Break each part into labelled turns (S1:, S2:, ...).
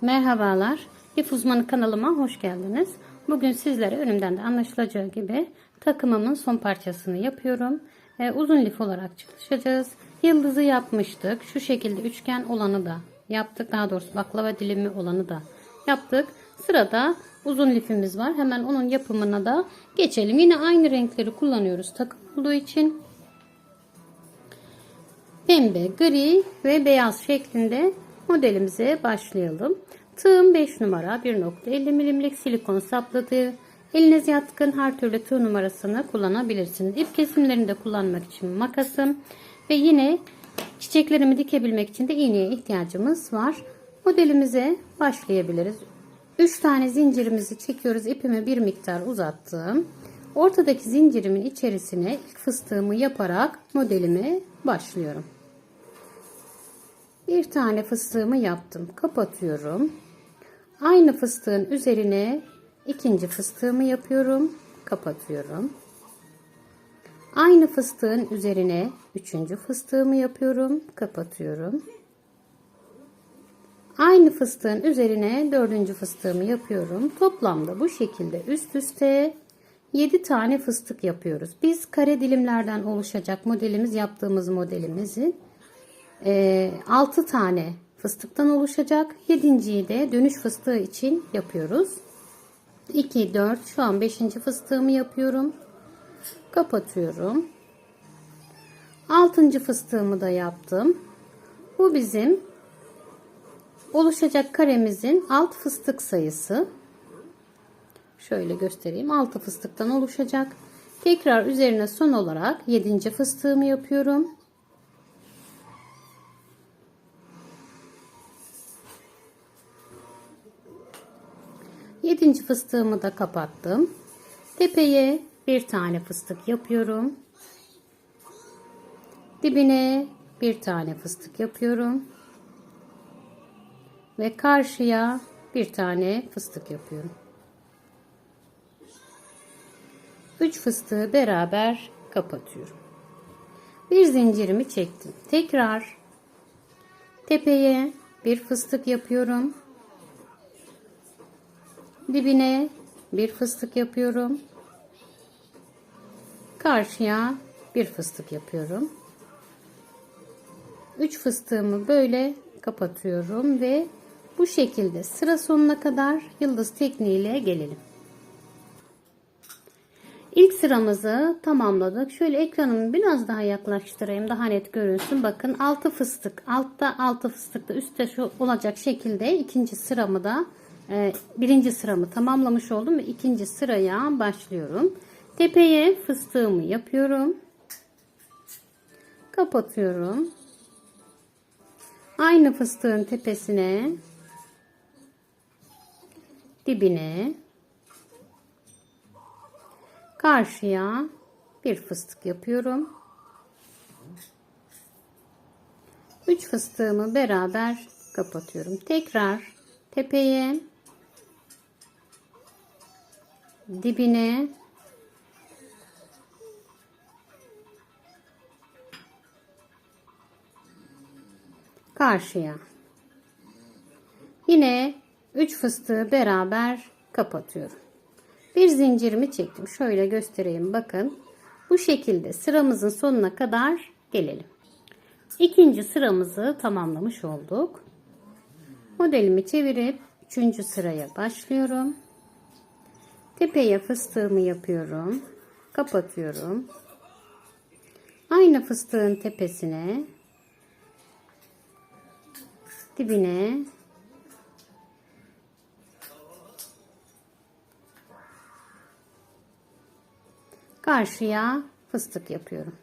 S1: Merhabalar. Lif uzmanı kanalıma hoş geldiniz. Bugün sizlere önümden de anlaşılacağı gibi takımımın son parçasını yapıyorum. Ee, uzun lif olarak çalışacağız. Yıldızı yapmıştık. Şu şekilde üçgen olanı da yaptık. Daha doğrusu baklava dilimi olanı da yaptık. Sırada uzun lifimiz var. Hemen onun yapımına da geçelim. Yine aynı renkleri kullanıyoruz takım olduğu için. Pembe, gri ve beyaz şeklinde modelimize başlayalım. Tığım 5 numara 1.50 milimlik silikon sapladığı eliniz yatkın her türlü tığ numarasını kullanabilirsiniz. İp kesimlerinde kullanmak için makasım ve yine çiçeklerimi dikebilmek için de iğneye ihtiyacımız var. Modelimize başlayabiliriz. 3 tane zincirimizi çekiyoruz. İpimi bir miktar uzattım. Ortadaki zincirimin içerisine ilk fıstığımı yaparak modelime başlıyorum. Bir tane fıstığımı yaptım. Kapatıyorum. Aynı fıstığın üzerine ikinci fıstığımı yapıyorum. Kapatıyorum. Aynı fıstığın üzerine üçüncü fıstığımı yapıyorum. Kapatıyorum. Aynı fıstığın üzerine dördüncü fıstığımı yapıyorum. Toplamda bu şekilde üst üste 7 tane fıstık yapıyoruz. Biz kare dilimlerden oluşacak modelimiz yaptığımız modelimizin 6 tane fıstıktan oluşacak. 7.yi de dönüş fıstığı için yapıyoruz. 2, 4 şu an 5. fıstığımı yapıyorum. Kapatıyorum. 6. fıstığımı da yaptım. Bu bizim oluşacak karemizin alt fıstık sayısı. Şöyle göstereyim. 6 fıstıktan oluşacak. Tekrar üzerine son olarak 7. fıstığımı yapıyorum. Yedinci fıstığımı da kapattım. Tepeye bir tane fıstık yapıyorum. Dibine bir tane fıstık yapıyorum. Ve karşıya bir tane fıstık yapıyorum. 3 fıstığı beraber kapatıyorum. Bir zincirimi çektim. Tekrar tepeye bir fıstık yapıyorum. Dibine bir fıstık yapıyorum. Karşıya bir fıstık yapıyorum. 3 fıstığımı böyle kapatıyorum ve bu şekilde sıra sonuna kadar yıldız tekniğiyle gelelim. İlk sıramızı tamamladık. Şöyle ekranımı biraz daha yaklaştırayım. Daha net görünsün. Bakın 6 fıstık. Altta 6 fıstıkta üstte şu olacak şekilde ikinci sıramı da birinci sıramı tamamlamış oldum ve ikinci sıraya başlıyorum. Tepeye fıstığımı yapıyorum. Kapatıyorum. Aynı fıstığın tepesine dibine karşıya bir fıstık yapıyorum. 3 fıstığımı beraber kapatıyorum. Tekrar tepeye dibine karşıya yine 3 fıstığı beraber kapatıyorum. Bir zincirimi çektim. Şöyle göstereyim. Bakın. Bu şekilde sıramızın sonuna kadar gelelim. İkinci sıramızı tamamlamış olduk. Modelimi çevirip üçüncü sıraya başlıyorum. Tepeye fıstığımı yapıyorum. Kapatıyorum. Aynı fıstığın tepesine dibine karşıya fıstık yapıyorum.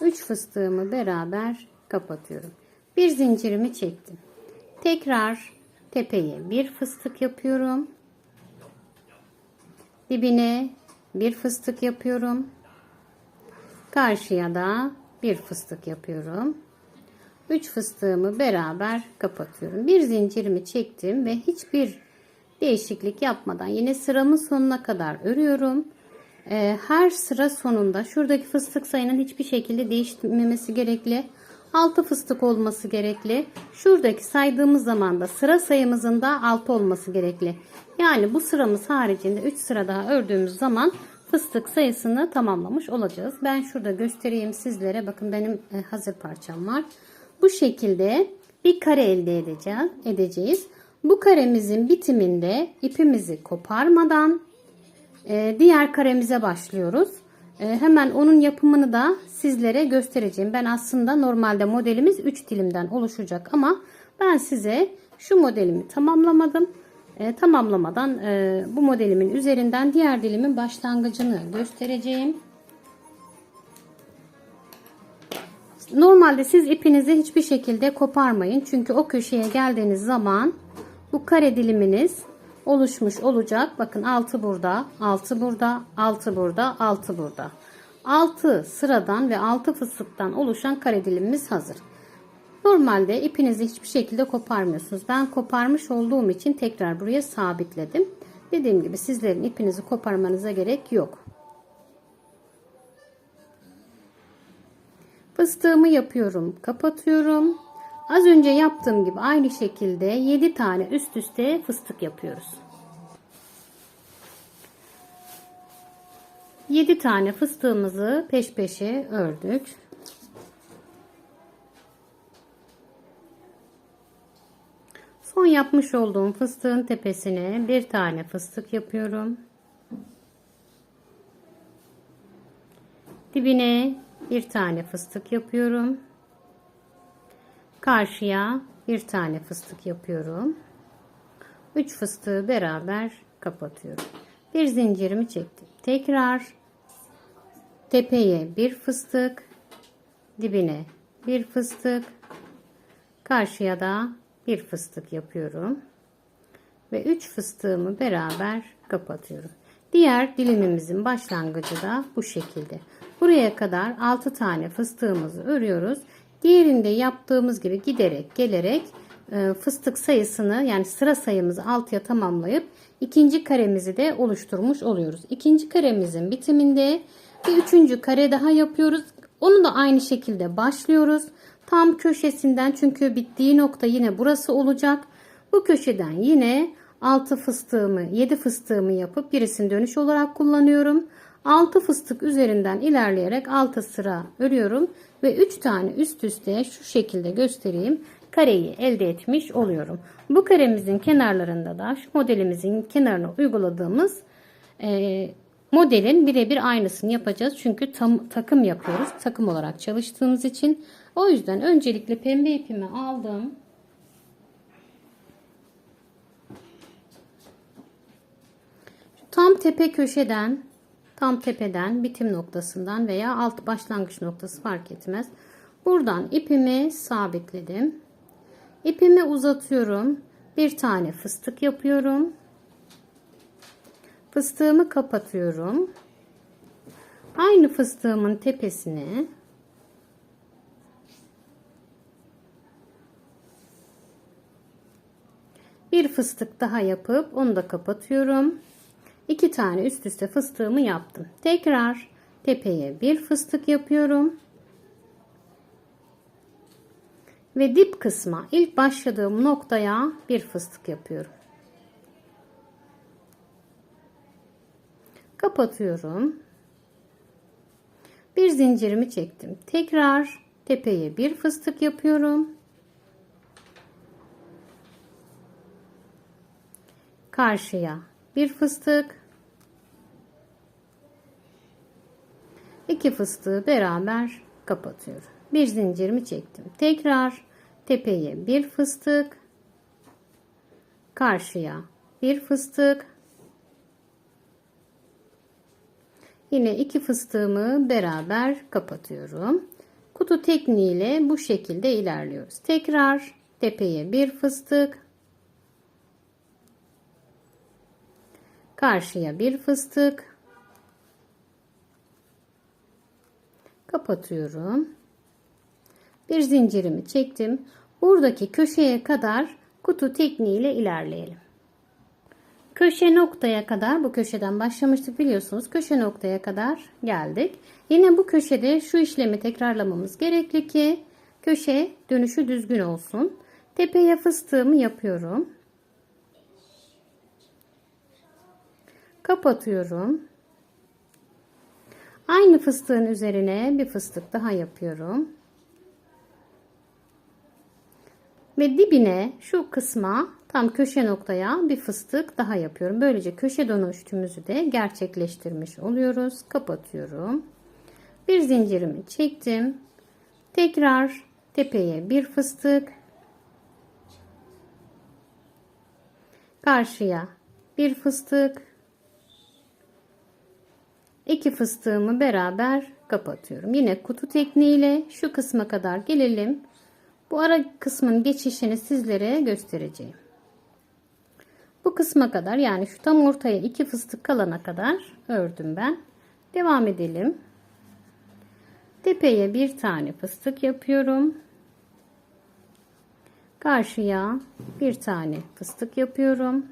S1: 3 fıstığımı beraber kapatıyorum. Bir zincirimi çektim. Tekrar tepeye bir fıstık yapıyorum. Dibine bir fıstık yapıyorum. Karşıya da bir fıstık yapıyorum. 3 fıstığımı beraber kapatıyorum. Bir zincirimi çektim ve hiçbir değişiklik yapmadan yine sıramın sonuna kadar örüyorum. Ee, her sıra sonunda şuradaki fıstık sayının hiçbir şekilde değişmemesi gerekli. 6 fıstık olması gerekli. Şuradaki saydığımız zaman da sıra sayımızın da 6 olması gerekli. Yani bu sıramız haricinde 3 sıra daha ördüğümüz zaman fıstık sayısını tamamlamış olacağız. Ben şurada göstereyim sizlere. Bakın benim e, hazır parçam var. Bu şekilde bir kare elde edeceğiz. edeceğiz. Bu karemizin bitiminde ipimizi koparmadan e, diğer karemize başlıyoruz. E, hemen onun yapımını da sizlere göstereceğim. Ben aslında normalde modelimiz 3 dilimden oluşacak ama ben size şu modelimi tamamlamadım. E, tamamlamadan e, bu modelimin üzerinden diğer dilimin başlangıcını göstereceğim. Normalde siz ipinizi hiçbir şekilde koparmayın. Çünkü o köşeye geldiğiniz zaman bu kare diliminiz oluşmuş olacak. Bakın 6 burada, 6 burada, 6 burada, 6 burada. 6 sıradan ve 6 fıstıktan oluşan kare dilimimiz hazır. Normalde ipinizi hiçbir şekilde koparmıyorsunuz. Ben koparmış olduğum için tekrar buraya sabitledim. Dediğim gibi sizlerin ipinizi koparmanıza gerek yok. Fıstığımı yapıyorum, kapatıyorum. Az önce yaptığım gibi aynı şekilde 7 tane üst üste fıstık yapıyoruz. 7 tane fıstığımızı peş peşe ördük. Son yapmış olduğum fıstığın tepesine bir tane fıstık yapıyorum. Dibine bir tane fıstık yapıyorum. Karşıya bir tane fıstık yapıyorum. 3 fıstığı beraber kapatıyorum. Bir zincirimi çektim. Tekrar tepeye bir fıstık, dibine bir fıstık, karşıya da bir fıstık yapıyorum. Ve 3 fıstığımı beraber kapatıyorum. Diğer dilimimizin başlangıcı da bu şekilde. Buraya kadar 6 tane fıstığımızı örüyoruz. Diğerinde yaptığımız gibi giderek gelerek e, fıstık sayısını yani sıra sayımızı 6'ya tamamlayıp ikinci karemizi de oluşturmuş oluyoruz. İkinci karemizin bitiminde bir üçüncü kare daha yapıyoruz. Onu da aynı şekilde başlıyoruz. Tam köşesinden çünkü bittiği nokta yine burası olacak. Bu köşeden yine 6 fıstığımı 7 fıstığımı yapıp birisini dönüş olarak kullanıyorum. 6 fıstık üzerinden ilerleyerek 6 sıra örüyorum ve 3 tane üst üste şu şekilde göstereyim kareyi elde etmiş oluyorum. Bu karemizin kenarlarında da şu modelimizin kenarına uyguladığımız e, modelin birebir aynısını yapacağız. Çünkü tam, takım yapıyoruz. Takım olarak çalıştığımız için. O yüzden öncelikle pembe ipimi aldım. Tam tepe köşeden tam tepeden bitim noktasından veya alt başlangıç noktası fark etmez. Buradan ipimi sabitledim. İpimi uzatıyorum. Bir tane fıstık yapıyorum. Fıstığımı kapatıyorum. Aynı fıstığımın tepesine bir fıstık daha yapıp onu da kapatıyorum. İki tane üst üste fıstığımı yaptım. Tekrar tepeye bir fıstık yapıyorum. Ve dip kısma ilk başladığım noktaya bir fıstık yapıyorum. Kapatıyorum. Bir zincirimi çektim. Tekrar tepeye bir fıstık yapıyorum. Karşıya bir fıstık. iki fıstığı beraber kapatıyorum. Bir zincirimi çektim. Tekrar tepeye bir fıstık. Karşıya bir fıstık. Yine iki fıstığımı beraber kapatıyorum. Kutu tekniğiyle bu şekilde ilerliyoruz. Tekrar tepeye bir fıstık. Karşıya bir fıstık. Kapatıyorum. Bir zincirimi çektim. Buradaki köşeye kadar kutu tekniğiyle ilerleyelim. Köşe noktaya kadar bu köşeden başlamıştık biliyorsunuz. Köşe noktaya kadar geldik. Yine bu köşede şu işlemi tekrarlamamız gerekli ki köşe dönüşü düzgün olsun. Tepeye fıstığımı yapıyorum. Kapatıyorum. Aynı fıstığın üzerine bir fıstık daha yapıyorum. Ve dibine şu kısma tam köşe noktaya bir fıstık daha yapıyorum. Böylece köşe dönüşümüzü de gerçekleştirmiş oluyoruz. Kapatıyorum. Bir zincirimi çektim. Tekrar tepeye bir fıstık. Karşıya bir fıstık. İki fıstığımı beraber kapatıyorum. Yine kutu tekniğiyle şu kısma kadar gelelim. Bu ara kısmın geçişini sizlere göstereceğim. Bu kısma kadar yani şu tam ortaya iki fıstık kalana kadar ördüm ben. Devam edelim. Tepeye bir tane fıstık yapıyorum. Karşıya bir tane fıstık yapıyorum.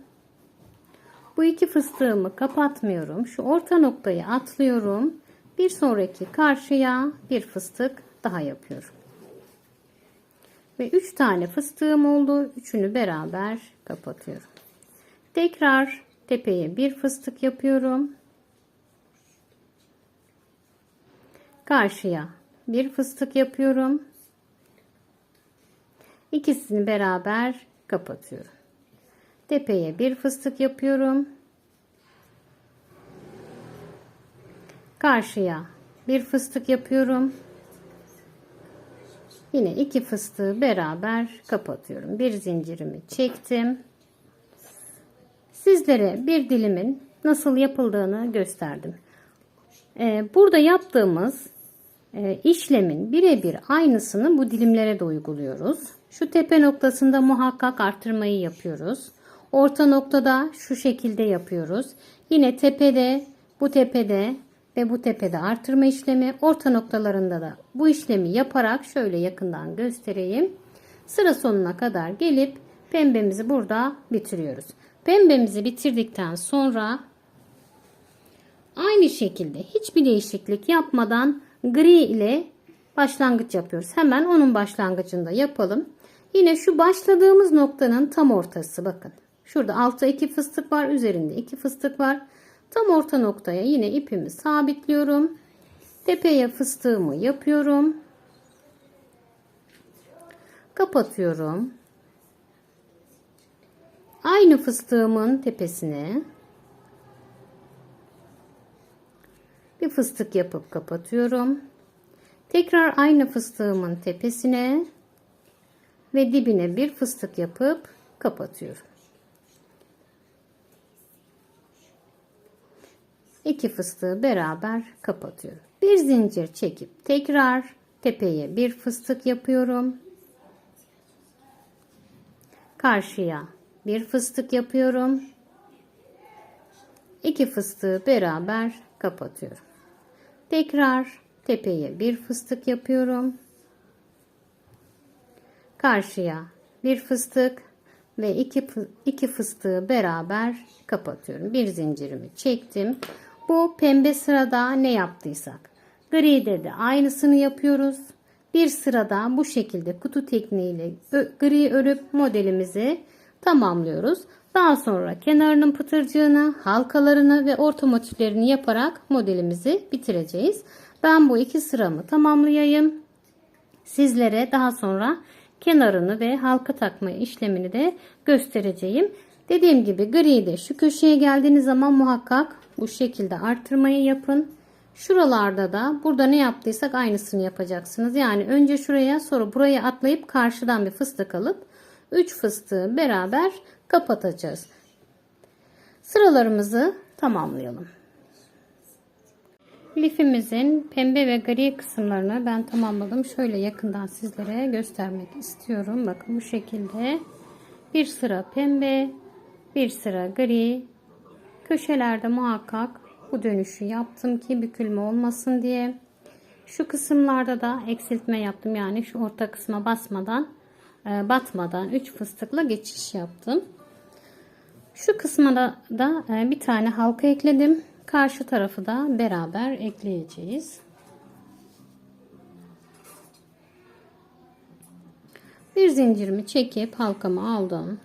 S1: Bu iki fıstığımı kapatmıyorum. Şu orta noktayı atlıyorum. Bir sonraki karşıya bir fıstık daha yapıyorum. Ve 3 tane fıstığım oldu. Üçünü beraber kapatıyorum. Tekrar tepeye bir fıstık yapıyorum. Karşıya bir fıstık yapıyorum. İkisini beraber kapatıyorum. Tepeye bir fıstık yapıyorum. Karşıya bir fıstık yapıyorum. Yine iki fıstığı beraber kapatıyorum. Bir zincirimi çektim. Sizlere bir dilimin nasıl yapıldığını gösterdim. Ee, burada yaptığımız e, işlemin birebir aynısını bu dilimlere de uyguluyoruz. Şu tepe noktasında muhakkak artırmayı yapıyoruz. Orta noktada şu şekilde yapıyoruz. Yine tepede, bu tepede ve bu tepede artırma işlemi. Orta noktalarında da bu işlemi yaparak şöyle yakından göstereyim. Sıra sonuna kadar gelip pembemizi burada bitiriyoruz. Pembemizi bitirdikten sonra aynı şekilde hiçbir değişiklik yapmadan gri ile başlangıç yapıyoruz. Hemen onun başlangıcında yapalım. Yine şu başladığımız noktanın tam ortası bakın. Şurada altta iki fıstık var. Üzerinde iki fıstık var. Tam orta noktaya yine ipimi sabitliyorum. Tepeye fıstığımı yapıyorum. Kapatıyorum. Aynı fıstığımın tepesine bir fıstık yapıp kapatıyorum. Tekrar aynı fıstığımın tepesine ve dibine bir fıstık yapıp kapatıyorum. İki fıstığı beraber kapatıyorum. Bir zincir çekip tekrar tepeye bir fıstık yapıyorum. Karşıya bir fıstık yapıyorum. İki fıstığı beraber kapatıyorum. Tekrar tepeye bir fıstık yapıyorum. Karşıya bir fıstık ve iki, iki fıstığı beraber kapatıyorum. Bir zincirimi çektim. Bu pembe sırada ne yaptıysak. Gri'de de aynısını yapıyoruz. Bir sırada bu şekilde kutu tekniğiyle gri örüp modelimizi tamamlıyoruz. Daha sonra kenarının pıtırcığını, halkalarını ve orta motiflerini yaparak modelimizi bitireceğiz. Ben bu iki sıramı tamamlayayım. Sizlere daha sonra kenarını ve halka takma işlemini de göstereceğim. Dediğim gibi gri'de şu köşeye geldiğiniz zaman muhakkak bu şekilde artırmayı yapın. Şuralarda da burada ne yaptıysak aynısını yapacaksınız. Yani önce şuraya sonra buraya atlayıp karşıdan bir fıstık alıp 3 fıstığı beraber kapatacağız. Sıralarımızı tamamlayalım. Lifimizin pembe ve gri kısımlarını ben tamamladım. Şöyle yakından sizlere göstermek istiyorum. Bakın bu şekilde bir sıra pembe, bir sıra gri, Köşelerde muhakkak bu dönüşü yaptım ki bükülme olmasın diye. Şu kısımlarda da eksiltme yaptım. Yani şu orta kısma basmadan e, batmadan 3 fıstıkla geçiş yaptım. Şu kısma da, da e, bir tane halka ekledim. Karşı tarafı da beraber ekleyeceğiz. Bir zincirimi çekip halkamı aldım.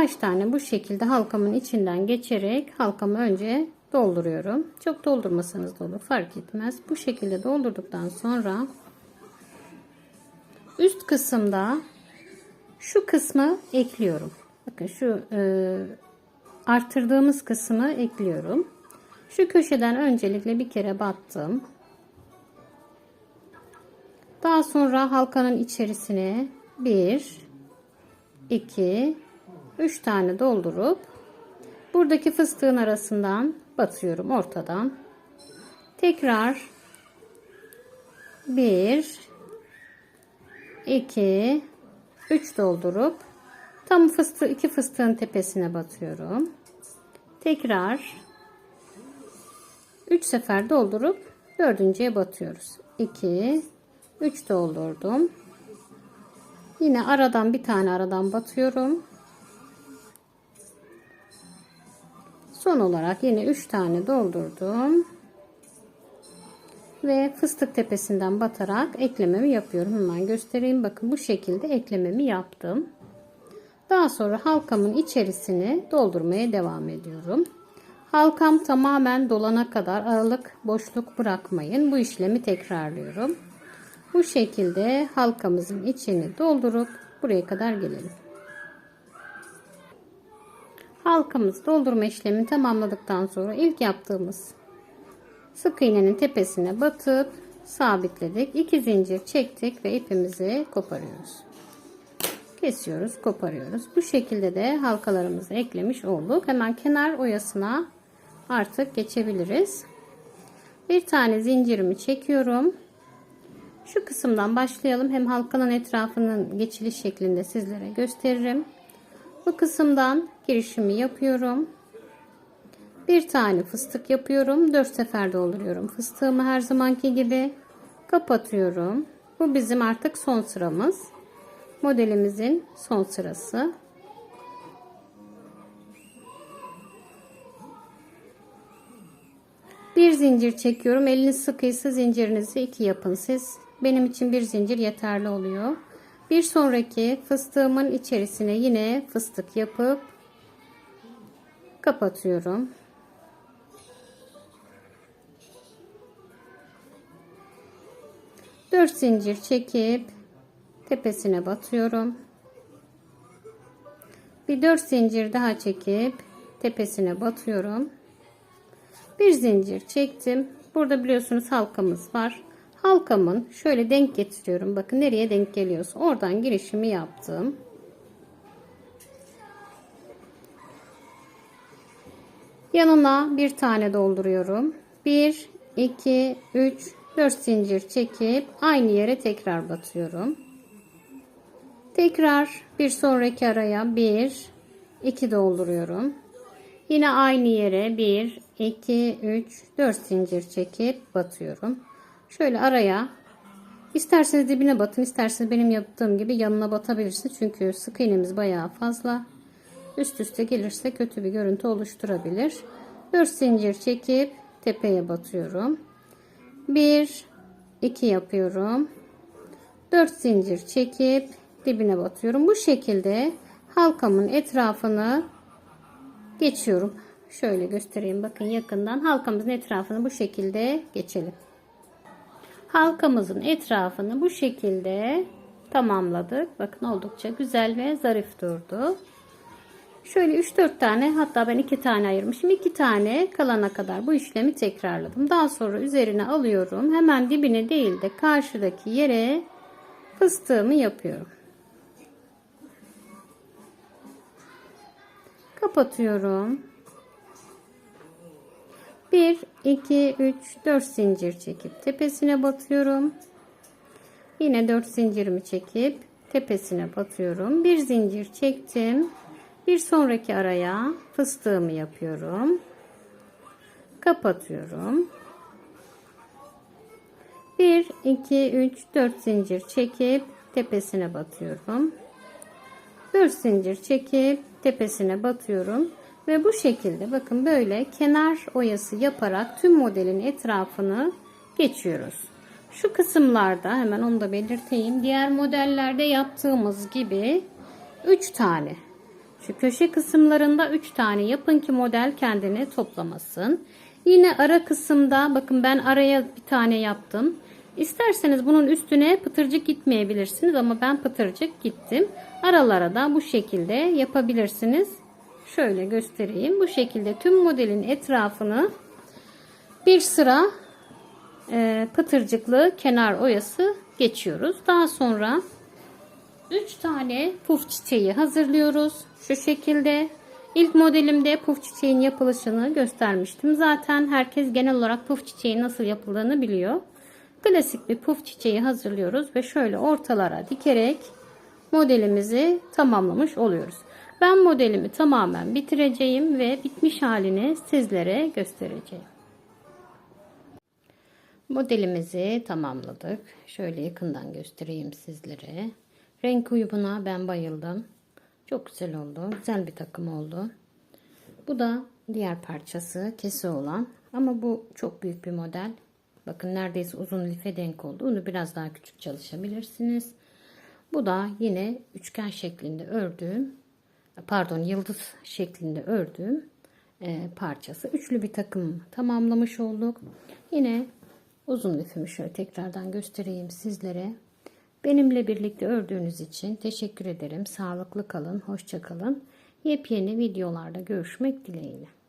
S1: Birkaç tane bu şekilde halkamın içinden geçerek halkamı önce dolduruyorum. Çok doldurmasanız da olur fark etmez. Bu şekilde doldurduktan sonra üst kısımda şu kısmı ekliyorum. Bakın şu e, arttırdığımız kısmı ekliyorum. Şu köşeden öncelikle bir kere battım. Daha sonra halkanın içerisine 1 2 3 tane doldurup buradaki fıstığın arasından batıyorum ortadan. Tekrar 1 2 3 doldurup tam fıstığı iki fıstığın tepesine batıyorum. Tekrar 3 sefer doldurup dördüncüye batıyoruz. 2 3 doldurdum. Yine aradan bir tane aradan batıyorum. Son olarak yine 3 tane doldurdum. Ve fıstık tepesinden batarak eklememi yapıyorum. Hemen göstereyim. Bakın bu şekilde eklememi yaptım. Daha sonra halkamın içerisini doldurmaya devam ediyorum. Halkam tamamen dolana kadar aralık boşluk bırakmayın. Bu işlemi tekrarlıyorum. Bu şekilde halkamızın içini doldurup buraya kadar gelelim. Halkamızı doldurma işlemini tamamladıktan sonra ilk yaptığımız sık iğnenin tepesine batıp sabitledik. 2 zincir çektik ve ipimizi koparıyoruz. Kesiyoruz, koparıyoruz. Bu şekilde de halkalarımızı eklemiş olduk. Hemen kenar oyasına artık geçebiliriz. Bir tane zincirimi çekiyorum. Şu kısımdan başlayalım. Hem halkanın etrafının geçiliş şeklinde sizlere gösteririm. Bu kısımdan girişimi yapıyorum. Bir tane fıstık yapıyorum. 4 sefer dolduruyorum. Fıstığımı her zamanki gibi kapatıyorum. Bu bizim artık son sıramız. Modelimizin son sırası. Bir zincir çekiyorum. Eliniz sıkıysa zincirinizi iki yapın siz. Benim için bir zincir yeterli oluyor. Bir sonraki fıstığımın içerisine yine fıstık yapıp kapatıyorum. Dört zincir çekip tepesine batıyorum. Bir dört zincir daha çekip tepesine batıyorum. Bir zincir çektim. Burada biliyorsunuz halkamız var. Halkamın şöyle denk getiriyorum. Bakın nereye denk geliyorsa oradan girişimi yaptım. Yanına bir tane dolduruyorum. 1, 2, 3, 4 zincir çekip aynı yere tekrar batıyorum. Tekrar bir sonraki araya 1, 2 dolduruyorum. Yine aynı yere 1, 2, 3, 4 zincir çekip batıyorum. Şöyle araya isterseniz dibine batın isterseniz benim yaptığım gibi yanına batabilirsiniz. Çünkü sık iğnemiz bayağı fazla. Üst üste gelirse kötü bir görüntü oluşturabilir. 4 zincir çekip tepeye batıyorum. 1 2 yapıyorum. 4 zincir çekip dibine batıyorum. Bu şekilde halkamın etrafını geçiyorum. Şöyle göstereyim bakın yakından halkamızın etrafını bu şekilde geçelim. Halkamızın etrafını bu şekilde tamamladık. Bakın oldukça güzel ve zarif durdu. Şöyle 3-4 tane hatta ben 2 tane ayırmışım. 2 tane kalana kadar bu işlemi tekrarladım. Daha sonra üzerine alıyorum. Hemen dibine değil de karşıdaki yere fıstığımı yapıyorum. Kapatıyorum. 1, 2, 3, 4 zincir çekip tepesine batıyorum. Yine 4 zincirimi çekip tepesine batıyorum. Bir zincir çektim. Bir sonraki araya fıstığımı yapıyorum. Kapatıyorum. 1, 2, 3, 4 zincir çekip tepesine batıyorum. 4 zincir çekip tepesine batıyorum. Ve bu şekilde bakın böyle kenar oyası yaparak tüm modelin etrafını geçiyoruz. Şu kısımlarda hemen onu da belirteyim. Diğer modellerde yaptığımız gibi 3 tane. Şu köşe kısımlarında 3 tane yapın ki model kendini toplamasın. Yine ara kısımda bakın ben araya bir tane yaptım. İsterseniz bunun üstüne pıtırcık gitmeyebilirsiniz ama ben pıtırcık gittim. Aralara da bu şekilde yapabilirsiniz. Şöyle göstereyim. Bu şekilde tüm modelin etrafını bir sıra e, pıtırcıklı kenar oyası geçiyoruz. Daha sonra 3 tane puf çiçeği hazırlıyoruz. Şu şekilde. İlk modelimde puf çiçeğin yapılışını göstermiştim. Zaten herkes genel olarak puf çiçeği nasıl yapıldığını biliyor. Klasik bir puf çiçeği hazırlıyoruz ve şöyle ortalara dikerek modelimizi tamamlamış oluyoruz. Ben modelimi tamamen bitireceğim ve bitmiş halini sizlere göstereceğim. Modelimizi tamamladık. Şöyle yakından göstereyim sizlere. Renk uyumuna ben bayıldım. Çok güzel oldu. Güzel bir takım oldu. Bu da diğer parçası kese olan. Ama bu çok büyük bir model. Bakın neredeyse uzun life denk oldu. Onu biraz daha küçük çalışabilirsiniz. Bu da yine üçgen şeklinde ördüğüm pardon yıldız şeklinde ördüğüm e, parçası. Üçlü bir takım tamamlamış olduk. Yine uzun lifimi şöyle tekrardan göstereyim sizlere. Benimle birlikte ördüğünüz için teşekkür ederim. Sağlıklı kalın, hoşça kalın. Yepyeni videolarda görüşmek dileğiyle.